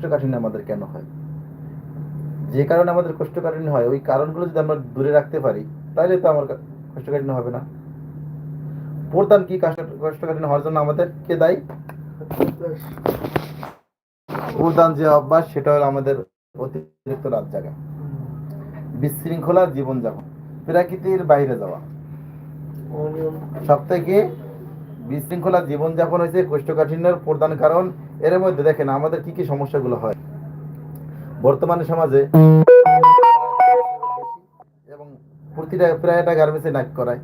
কোষ্ঠকাঠিন্য আমাদের কেন হয়? যে কারণে আমাদের কোষ্ঠকাঠিন্য হয়, ওই কারণগুলো যদি আমরা দূরে রাখতে পারি তাহলে তো আমার কোষ্ঠকাঠিন্য হবে না। প্রধান কি কোষ্ঠকাঠিন্য হওয়ার জন্য আমাদের কে দায়ী? প্রধান যে অভ্যাস, সেটা হলো আমাদের অতিরিক্ত রাত জাগা। বিশৃঙ্খলা জীবনযাপন। প্রাকৃতির বাইরে যাওয়া। সব থেকে বিশৃঙ্খলা জীবনযাপন হয়েছে, কোষ্ঠকাঠিন্যের প্রধান কারণ। এর মধ্যে দেখেন, আমাদের কি কি সমস্যাগুলো হয়। বর্তমানে সমাজে এবং প্রতিটা প্রায় একটা গার্মেন্টসে নাইট করায়।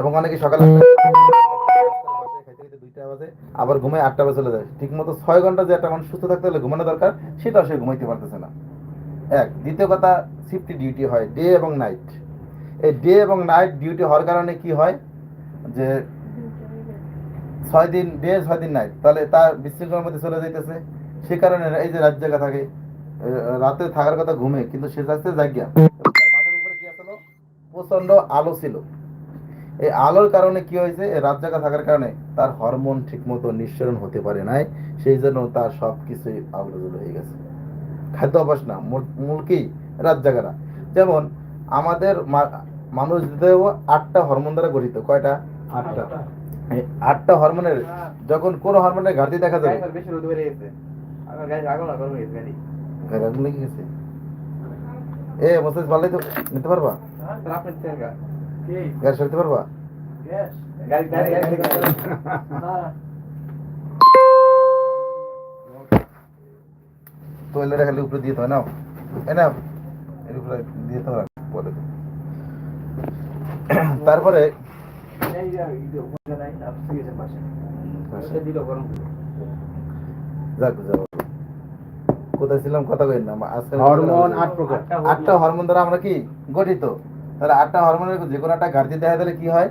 এবং অনেকে সকালে দুইটা আবার ঘুমায় আটটা বাজে চলে যায়। ঠিক মতো ছয় ঘণ্টা যে একটা মানুষ সুস্থ থাকতে হলে ঘুমানো দরকার সেটাও সে ঘুমাইতে পারতেছে না। এক, দ্বিতীয় কথা শিফটি ডিউটি হয় ডে এবং নাইট এই ডে এবং নাইট ডিউটি হওয়ার কারণে কি হয়? যে ছয় দিন ডে ছয় দিন নাইট তাহলে তার বিশৃঙ্খলার মধ্যে চলে যাইতেছে। সে কারণে এই যে রাত জায়গা থাকে রাতে থাকার কথা ঘুমে, কিন্তু সে যাচ্ছে আসলো প্রচণ্ড আলো ছিল। এই আলোর কারণে কি হয়েছে? রাত জায়গা থাকার কারণে তার হরমোন ঠিকমতো নিঃসরণ হতে পারে নাই। সেই জন্য তার সব কিছুই আবলজল হয়ে গেছে। খাদ্য অভ্যাস না, মূল- কি? রাত জায়গাটা যেমন আমাদের মানুষ আটটা হরমোন দ্বারা গঠিত। কয়টা? আটটা। আটটা হরমোনের যখন কোন হরমোনের ঘাটতি দেখা যাবে। বেশি রোদ বেড়ে গেছে। আমার গাড়ি আগুন আগুন হয়ে গেছে গাড়ি গাড়ি লেগে গেছে। এ ভালোই তো নিতে পারবা? সরতে পারবা? খালি উপরে দিয়ে তো এ নাও। এর উপরে দিয়ে তো তারপরে কোথায় ছিলাম? কথা কই না আজকে হরমোন আট প্রকার। আটটা হরমোন। দ্বারা আমরা কি গঠিত? তাহলে আটটা হরমোনের যে কোনো একটা ঘাটতি দেখা দিলে কি হয়?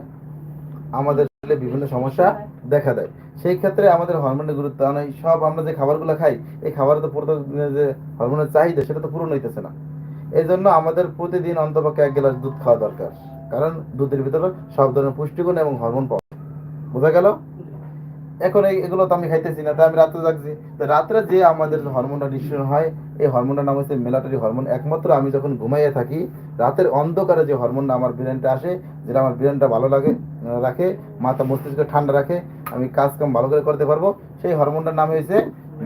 আমাদের শরীরে বিভিন্ন সমস্যা দেখা দেয়। সেই ক্ষেত্রে আমাদের হরমোনের গুরুত্ব কারণ এই সব আমরা যে খাবারগুলো খাই এই খাবারে তো যে হরমোনের চাহিদা সেটা তো পূরণ হইতেছে না। এই জন্য আমাদের প্রতিদিন অন্তপক্ষে এক গ্লাস দুধ খাওয়া দরকার। কারণ দুধের ভিতরে সব ধরনের পুষ্টিগুণ এবং হরমোন পাওয়া বোঝা গেল? এখন এগুলো তো আমি খাইতেছি না তাই আমি রাত্রে জাগছি। তো রাত্রে যে আমাদের হরমোনটা নিঃসরণ হয়, এই হরমোনটার নাম হচ্ছে মেলাটরি হরমোন। একমাত্র আমি যখন ঘুমাইয়ে থাকি, রাতের অন্ধকারে যে হরমোনটা আমার ব্রেনটা আসে, যেটা আমার ব্রেনটা ভালো লাগে, রাখে, মাথা মস্তিষ্ক ঠান্ডা রাখে, আমি কাজ কাম ভালো করে করতে পারব, সেই হরমোনটার নাম হয়েছে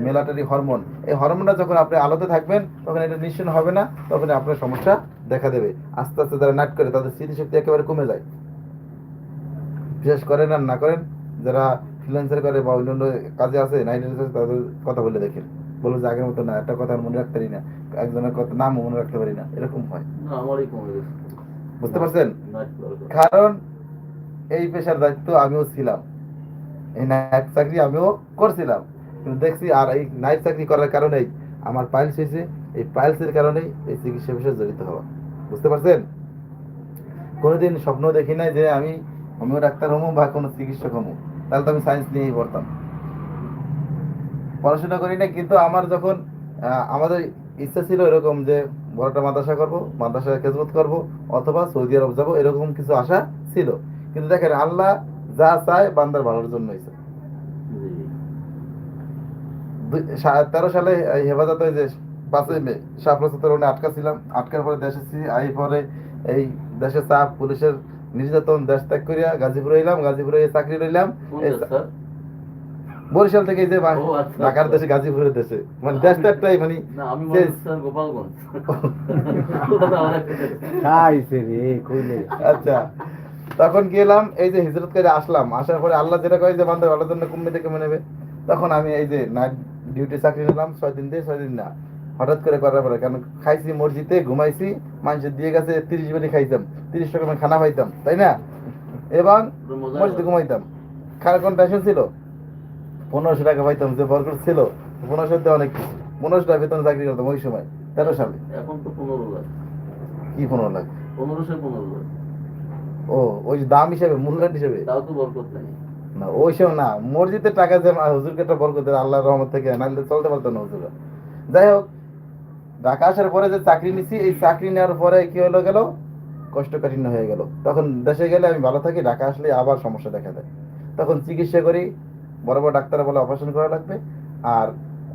মেলাটরি হরমোন। এই হরমোনটা যখন আপনি আলোতে থাকবেন তখন এটা নিঃসরণ হবে না তখন আপনার সমস্যা দেখা দেবে। আস্তে আস্তে যারা নাট করে তাদের স্মৃতিশক্তি একেবারে কমে যায়। বিশেষ করেন আর না করেন যারা ফ্রিল্যান্সার করে বা অন্যান্য কাজে আছে নাইট তাদের কথা বলে দেখেন। বলব যে আগের মতো না একটা কথা মনে রাখতে পারি না একজনের কথা নাম মনে রাখতে পারি না এরকম হয়। বুঝতে পারছেন। কারণ এই পেশার দায়িত্ব আমিও ছিলাম। এই নাইট চাকরি আমিও করছিলাম। কিন্তু দেখছি আর এই নাইট চাকরি করার কারণেই আমার পাইলস হয়েছে। এই পাইলসের কারণেই এই চিকিৎসা পেশায় জড়িত হওয়া। বুঝতে পারছেন? কোনোদিন স্বপ্ন দেখি নাই যে আমি হোমিও ডাক্তার হমু বা কোনো চিকিৎসক হমু। তাহলে তো আমি সায়েন্স নিয়েই পড়তাম। পড়াশোনা করি না কিন্তু আমার যখন আমাদের ইচ্ছা ছিল এরকম যে বড়টা মাদ্রাসা করব মাদ্রাসা খেজমত করব, অথবা সৌদি আরব যাব, এরকম কিছু আশা ছিল। কিন্তু দেখেন, আল্লাহ যা চায় বান্দার ভালোর জন্যই চায়। তেরো সালে হেফাজত ওই যে পাঁচই মে শাপলা সত্তর আটকা ছিলাম আটকার পরে দেশে এসেছি আই পরে এই দেশে চাপ পুলিশের নির্যাতন দেশ ত্যাগ করিয়া গাজীপুরে এলাম গাজীপুরে এই চাকরি রইলাম? বরিশাল থেকে যে আচ্ছা, ঢাকার আচ্ছা। দেশে গাজীপুরের দেশে। মানে দেশটা একটাই মানে আচ্ছা তখন গেলাম এই যে হিজরত করে আসলাম। আসার পরে আল্লাহ যেটা কয় যে বান্ধব আল্লাহ জন্য কমবে থেকে নেবে। তখন আমি এই যে নাইট ডিউটি চাকরি নিলাম ছয় দিন দিয়ে ছয় দিন না। হঠাৎ করে করার পরে কারণ খাইছি মসজিদে ঘুমাইছি মানুষের দিয়ে গেছে তিরিশ বারি খাইতাম তিরিশ টাকা খানা পাইতাম তাই না? এবং মসজিদে ঘুমাইতাম। খাওয়ার কোন টেনশন ছিল? পনেরোশো টাকা পাইতাম যে বরকর ছিল পনেরোশো দিয়ে অনেক কিছু পনেরোশো টাকা বেতন চাকরি করতাম ওই সময় তেরো সালে। এখন তো পনেরো লাখ। কি পনেরো লাখ? পনেরোশো পনেরো লাখ। ও ওই দাম হিসেবে মূল্যায়ন হিসেবে? তাও তো বরকত নেই। না না। মসজিদের টাকা যে হুজুরকে একটা বরকত আল্লাহর রহমত থেকে নাহলে চলতে পারতো না হুজুরা যাই হোক ঢাকা আসার পরে যে চাকরি নিছি এই চাকরি নেওয়ার পরে কি হলো গেল? কষ্টকাঠিন্য হয়ে গেল। তখন দেশে গেলে আমি ভালো থাকি ঢাকা আসলে আবার সমস্যা দেখা দেয়। তখন চিকিৎসা করি বড় বড় ডাক্তার বলে অপারেশন করা লাগবে আর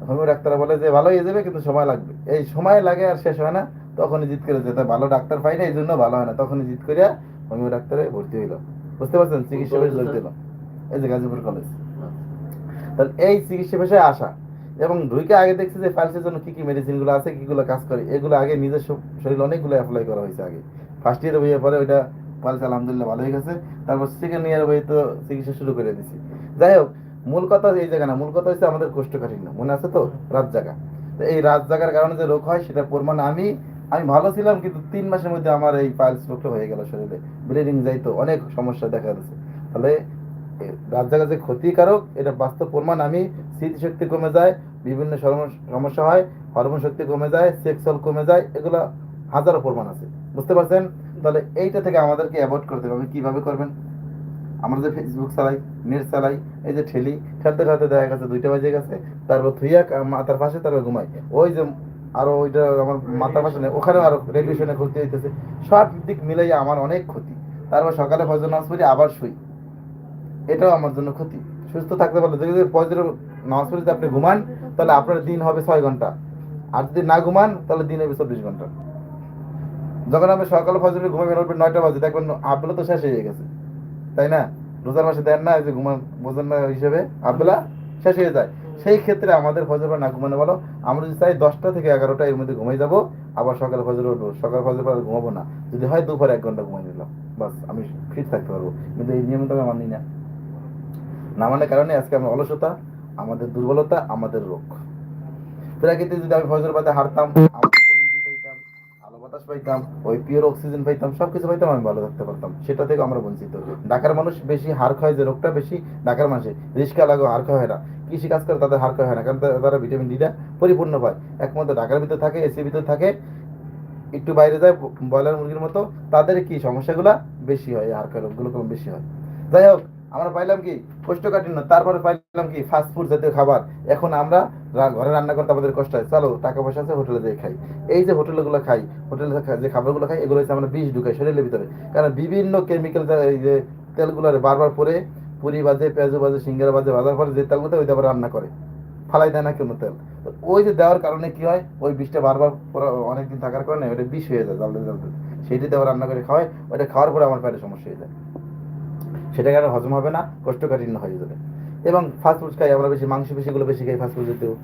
হোমিও ডাক্তার বলে যে ভালো হয়ে যাবে কিন্তু সময় লাগবে। এই সময় লাগে আর শেষ হয় না। তখনই জিত করে যেতে ভালো ডাক্তার পাই না এই জন্য ভালো হয় না। তখনই জিত করিয়া হোমিও ডাক্তারে ভর্তি হইল বুঝতে পারছেন? চিকিৎসা পেশে যোগ দিল এই যে গাজীপুর কলেজ। তাহলে এই চিকিৎসা পেশায় আসা এবং ঢুকে আগে দেখছি যে ফাইলসের জন্য কি কি মেডিসিনগুলো আছে কিগুলো কাজ করে, এগুলো আগে নিজের শরীরে অনেকগুলো অ্যাপ্লাই করা হয়েছে আগে। ফার্স্ট ইয়ার বইয়ে পরে ওইটা ফাইলস আলহামদুলিল্লাহ ভালো হয়ে গেছে তারপর সেকেন্ড ইয়ার বই তো চিকিৎসা শুরু করে দিছি। যাই হোক, মূল কথা এই জায়গা না, মূল কথা হচ্ছে আমাদের কোষ্ঠকাঠিন্য, মনে আছে তো? রাত জায়গা তো এই রাত জাগার কারণে যে রোগ হয় সেটা প্রমাণ আমি আমি ভালো ছিলাম, কিন্তু তিন মাসের মধ্যে আমার এই পাইলস রোগটা হয়ে গেল শরীরে। ব্লিডিং যাইতো, অনেক সমস্যা দেখা যাচ্ছে তাহলে জাগা যে ক্ষতিকারক, এটা বাস্তব প্রমাণ। আমি স্মৃতিশক্তি কমে যায়, বিভিন্ন সমস্যা হয়, হরমোন শক্তি কমে যায় সেক্সুয়াল কমে যায়, এগুলো হাজারো প্রমাণ আছে। বুঝতে পারছেন? তাহলে এইটা থেকে আমাদেরকে অ্যাভয়েড করতে হবে কীভাবে করবেন? আমরা যে ফেসবুক চালাই, নেট চালাই, এই যে ঠেলি, খেলতে ঠেলতে দেখা গেছে দুইটা বাজে গেছে, তারপর থুইয়া মাথার পাশে তারপর ঘুমাই। ওই যে আরও ওইটা আমার মাথার পাশে নেই, ওখানেও আরও রেডিয়েশনে ক্ষতি হইতেছে। সব দিক মিলাইয়া আমার অনেক ক্ষতি। তারপর সকালে ফজর নামাজ পড়ি, আবার শুই। এটাও আমার জন্য ক্ষতি। সুস্থ থাকতে পারলে, যদি ফজর নামাজ পড়ে যদি আপনি ঘুমান, তাহলে আপনার দিন হবে ছয় ঘণ্টা। আর যদি না ঘুমান, তাহলে দিন হবে চব্বিশ ঘণ্টা। যখন আপনি সকাল ফজরে ঘুমাবেন উঠবেন নয়টা বাজে, দেখবেন আপবেলা তো শেষ হয়ে গেছে। তাই না? রোজার মাসে দেন না যে ঘুমান, বোঝেন না হিসেবে আপবেলা শেষ হয়ে যায়। সেই ক্ষেত্রে আমাদের ফজর না ঘুমানো ভালো। আমরা যদি চাই দশটা থেকে এগারোটা এর মধ্যে ঘুমিয়ে যাব, আবার সকাল ফজরে উঠবো। সকাল ফজর পর ঘুমাবো না। যদি হয় দুপুর এক ঘণ্টা ঘুমাই নিলাম। বাস, আমি ফিট থাকতে পারব। কিন্তু এই নিয়ম তো আমি মানি না। না মানার কারণে আজকে আমার অলসতা, আমাদের দুর্বলতা, আমাদের রোগ। প্রাকৃতিক যদি আমি ফজর পাতে হারতাম আলো বাতাস পাইতাম, ওই পিওর অক্সিজেন পাইতাম, সবকিছু পাইতাম, আমি ভালো থাকতে পারতাম। সেটা থেকে আমরা বঞ্চিত। ঢাকার মানুষ বেশি হার খায় যে রোগটা, বেশি ঢাকার মানুষে রিস্কা লাগো হার খাওয়া হয় না। কৃষি কাজ করে তাদের হার খাওয়া হয় না, কারণ তারা ভিটামিন ডিটা পরিপূর্ণ পায়। একমাত্র ঢাকার ভিতরে থাকে এসির ভিতরে থাকে, একটু বাইরে যায় ব্রয়লার মুরগির মতো, তাদের কি সমস্যাগুলো? বেশি হয় হার খাওয়া রোগগুলো কম বেশি হয়। যাই হোক আমরা পাইলাম কি? কোষ্ঠকাঠিন্য। তারপরে পাইলাম কি? ফাস্ট ফুড জাতীয় খাবার। এখন আমরা ঘরে রান্না করতে আমাদের কষ্ট হয়। চলো, টাকা পয়সা আছে, হোটেলে যেয়ে খাই। এই যে হোটেলগুলো খাই, হোটেলে যে খাবারগুলো খাই, এগুলো হচ্ছে আমরা বিষ ঢুকাই শরীরের ভিতরে। কারণ বিভিন্ন কেমিক্যাল যে তেলগুলো বারবার পরে, পুরি বাজে পেঁয়াজু বাজে সিঙ্গারা বাজে বাজার পরে যে তেলগুলো ওই আবার রান্না করে। ফালাই দেয় না কোনো তেল। ওই যে দেওয়ার কারণে কি হয়? ওই বিষটা বারবার অনেকদিন থাকার কারণে ওটা বিষ হয়ে যায়, জ্বালতে সেইটি দেওয়া রান্না করে খাওয়ায় ওটা খাওয়ার পরে আমার পেটে সমস্যা হয়ে যায়। সেটা কারণে হজম হবে না? কোষ্ঠকাঠিন্য হয়ে যাবে। এবং ফাস্ট ফুড খাই আমরা বেশি মাংস বেশিগুলো বেশি খাই ফাস্ট ফুড জাতীয়।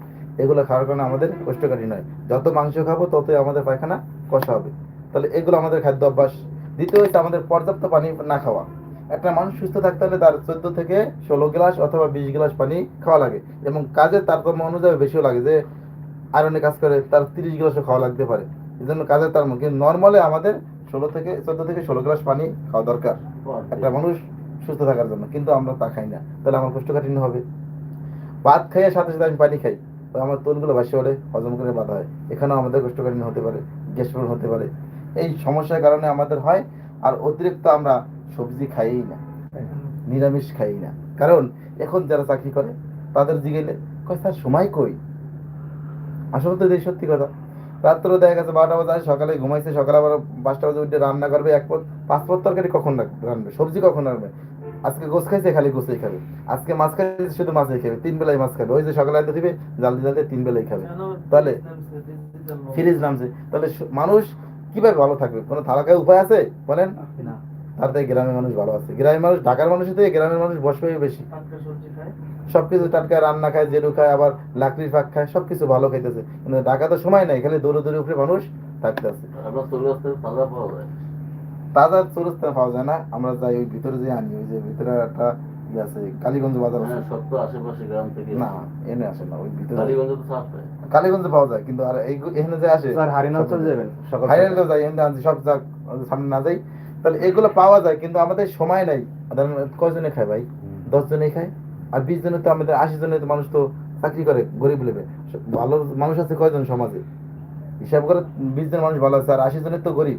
এগুলো খাওয়ার কারণে আমাদের কোষ্ঠকাঠিন্য হয়। যত মাংস খাব ততই আমাদের পায়খানা কষা হবে। তাহলে এগুলো আমাদের খাদ্য অভ্যাস। দ্বিতীয় হচ্ছে আমাদের পর্যাপ্ত পানি না খাওয়া। একটা মানুষ সুস্থ থাকতে হলে তার চোদ্দ থেকে ষোলো গ্লাস অথবা বিশ গ্লাস পানি খাওয়া লাগে। এবং কাজের তারতম্য অনুযায়ী বেশিও লাগে যে আয়রনে কাজ করে তার তিরিশ গ্লাসও খাওয়া লাগতে পারে। এই জন্য কাজের তার কিন্তু নর্মালে আমাদের ষোলো থেকে চোদ্দ থেকে ষোলো গ্লাস পানি খাওয়া দরকার। একটা মানুষ সুস্থ থাকার জন্য, কিন্তু আমরা তা খাই না। তাহলে আমার কোষ্ঠকাঠিন্য হবে। ভাত খাইয়ে সাথে সাথে আমি পানি খাই। তো আমার তোলগুলো ভাসে হলে হজম করে বাধা হয়। এখানেও আমাদের কোষ্ঠকাঠিন্য হতে পারে গ্যাস হতে পারে। এই সমস্যার কারণে আমাদের হয়, আর অতিরিক্ত আমরা সবজি খাইই না, নিরামিষ খাই না। কারণ এখন যারা চাকরি করে, তাদের জিগেলে, কয়, স্যার, সময় কই? আসলে তো সত্যি কথা। রাত্রে দেখা গেছে বারোটা বাজে, সকালে ঘুমাইছে, সকালে আবার পাঁচটা বাজে উঠে রান্না করবে, এক পদ পাঁচ পদ তরকারি কখন রাখ- রান্নবে? সবজি কখন রান্নবে? আজকে গোস খাইছে খালি গোসই খাবে। আজকে মাছ খাইছে শুধু মাছই খাবে তিন বেলায় মাছ খাবে। ওই যে সকালে আনতে দিবে জালদি জালদি তিন বেলায় খাবে। তাহলে ফিরিজ নামছে তাহলে মানুষ কীভাবে ভালো থাকবে? কোনো থালাকায় উপায় আছে? বলেন। তার থেকে গ্রামের মানুষ ভালো আছে। গ্রামের মানুষ ঢাকার মানুষের থেকে গ্রামের মানুষ বসবে বেশি। সবকিছু টাটকা রান্না খায় জেরু খায় আবার লাকড়ির ফাঁক খায় সবকিছু ভালো খাইতেছে। কিন্তু ঢাকা তো সময় নাই খালি দৌড়ে দৌড়ে উপরে মানুষ থাকতে আছে আমরা চলে আসতে তাজা চুরস্তা পাওয়া যায় না আমরা যাই ওই ভিতরে যে আনি ওই যে ভিতরে একটা ইয়ে আছে কালীগঞ্জ বাজার আছে। হ্যাঁ তো আশেপাশে গ্রাম থেকে। না এনে আসে না ওই ভিতরে। কালীগঞ্জে তো সাপ কালীগঞ্জে পাওয়া যায় কিন্তু আর এই এখানে যে আসে স্যার হারিনাল চলে যাবেন? সকাল হাইরাইল যাই এখানে আনছি সব যাক সামনে না যাই। তাহলে এগুলো পাওয়া যায় কিন্তু আমাদের সময় নাই। কয়জনে খায় ভাই? দশ জনেই খায়? আর বিশ জনে তো আমাদের আশি জনের তো মানুষ তো চাকরি করে গরিব লেবে। ভালো মানুষ আছে কয়জন সমাজে? হিসাব করে বিশ জন মানুষ ভালো আছে আর আশি জনের তো গরিব।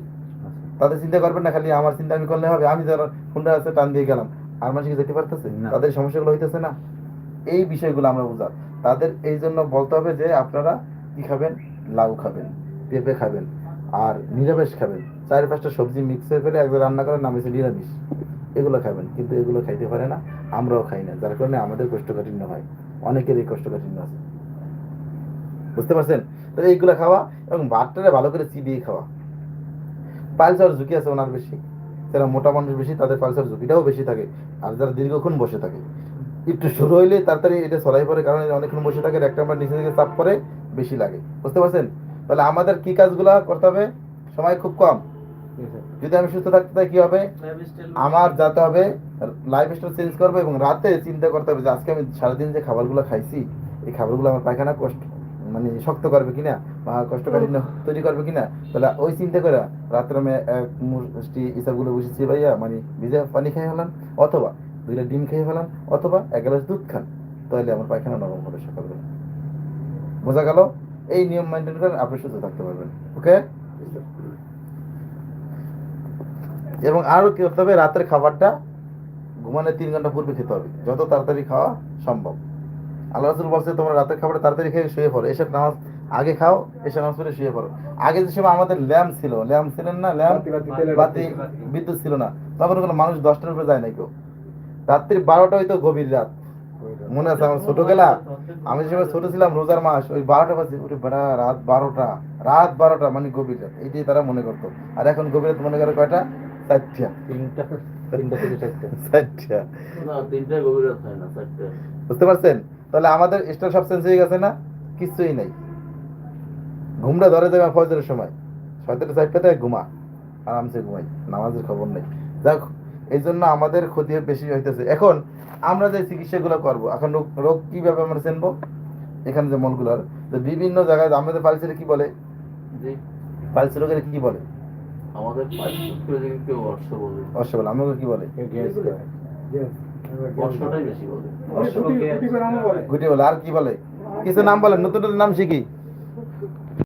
তাদের চিন্তা করবেন না খালি আমার চিন্তা আমি করলে হবে আমি যারা হুন্ডা আছে টান দিয়ে গেলাম। আর মানুষ কি যেতে পারতেছে? না। তাদের সমস্যাগুলো হইতেছে না। এই বিষয়গুলো আমরা বুঝা তাদের এই জন্য বলতে হবে যে আপনারা কি খাবেন? লাউ খাবেন পেঁপে খাবেন আর নিরামিষ খাবেন। চার পাঁচটা সবজি মিক্স করে একবার রান্না করেন নাম হচ্ছে নিরামিষ। এগুলো খাবেন কিন্তু এগুলো খাইতে পারে না আমরাও খাই না যার কারণে আমাদের কোষ্ঠকাঠিন্য হয়। অনেকের অনেকেরই কোষ্ঠকাঠিন্য আছে। বুঝতে পারছেন? তাহলে এইগুলো খাওয়া এবং ভাতটারে ভালো করে চিবিয়ে খাওয়া। পাইলস হওয়ার ঝুঁকি আছে ওনার বেশি। যারা মোটা মানুষ বেশি তাদের পালসার ঝুঁকিটাও বেশি থাকে। আর যারা দীর্ঘক্ষণ বসে থাকে। একটু শুরু হইলে তাড়াতাড়ি এটা সরাই পড়ে কারণ অনেকক্ষণ বসে থাকে একটা আমার নিচে থেকে চাপ করে বেশি লাগে। বুঝতে পারছেন? তাহলে আমাদের কি কাজগুলো করতে হবে? সময় খুব কম। যদি আমি সুস্থ থাকতে চাই কি হবে? আমার যাতে হবে লাইফ স্টাইল চেঞ্জ করব এবং রাতে চিন্তা করতে হবে যে আজকে আমি সারাদিন যে খাবারগুলো খাইছি এই খাবারগুলো আমার পায়খানা কষ্ট মানে শক্ত করবে কিনা বা কষ্টকাঠিন্য তৈরি করবে কিনা তাহলে ওই চিন্তা করে রাত্রে আমি এক মুষ্টি ইসাবগুলো বসেছি ভাইয়া মানে ভিজা পানি খেয়ে ফেলাম অথবা দুইটা ডিম খেয়ে ফেলাম অথবা এক গ্লাস দুধ খান তাহলে আমার পায়খানা নরম হবে সকালবেলা। বোঝা গেল? এই নিয়ম মেনটেন করেন আপনি সুস্থ থাকতে পারবেন ওকে? এবং আরও কি করতে হবে রাতের খাবারটা ঘুমানোর তিন ঘণ্টা পূর্বে খেতে হবে যত তাড়াতাড়ি খাওয়া সম্ভব। আল্লাহ রসুল বলছে তোমরা রাতের খাবারটা তাড়াতাড়ি খেয়ে শুয়ে পড়ো। এসব নামাজ আগে খাও এসে নামাজ পড়ে শুয়ে পড়ো। আগে যে সময় আমাদের ল্যাম্প ছিল ল্যাম্প ছিলেন না ল্যাম্প বাতি, বিদ্যুৎ ছিল না। তখন কোনো মানুষ দশটার উপরে যায় না কেউ। রাত্রি বারোটা হয়তো গভীর রাত। মনে আছে আমার ছোট গেলা আমি যে সময় ছোট ছিলাম রোজার মাস ওই বারোটা বাজে ওরে বেড়া রাত বারোটা রাত বারোটা মানে গভীর রাত। এইটাই তারা মনে করতো। আর এখন গভীর রাত মনে করে কয়টা? চারটা। তিনটা তিনটা থেকে চারটা। চারটা। তিনটা গভীর রাত হয় না চারটে। বুঝতে পারছেন? তাহলে আমাদের স্টার সব চেঞ্জ হয়ে গেছে না? কিছুই নেই। ঘুমটা ধরে যাবে ফজরের সময়। ছয়টা চারটা থেকে ঘুমা। আরামসে ঘুমাই। নামাজের খবর নেই। যাক এই জন্য আমাদের ক্ষতি বেশি হইতেছে। এখন আমরা যে চিকিৎসাগুলো করব এখন রোগ রোগ কীভাবে আমরা চিনবো? এখানে যে মলগুলার তো বিভিন্ন জায়গায় আমাদের পালসিরে কি বলে? জি। পালসি রোগের কি বলে? আমাদের অর্শ বলে। অবশ্য বলে। আমাকে কি বলে? আর কি বলে? কিছু নাম বলে নতুন নতুন নাম শিখি।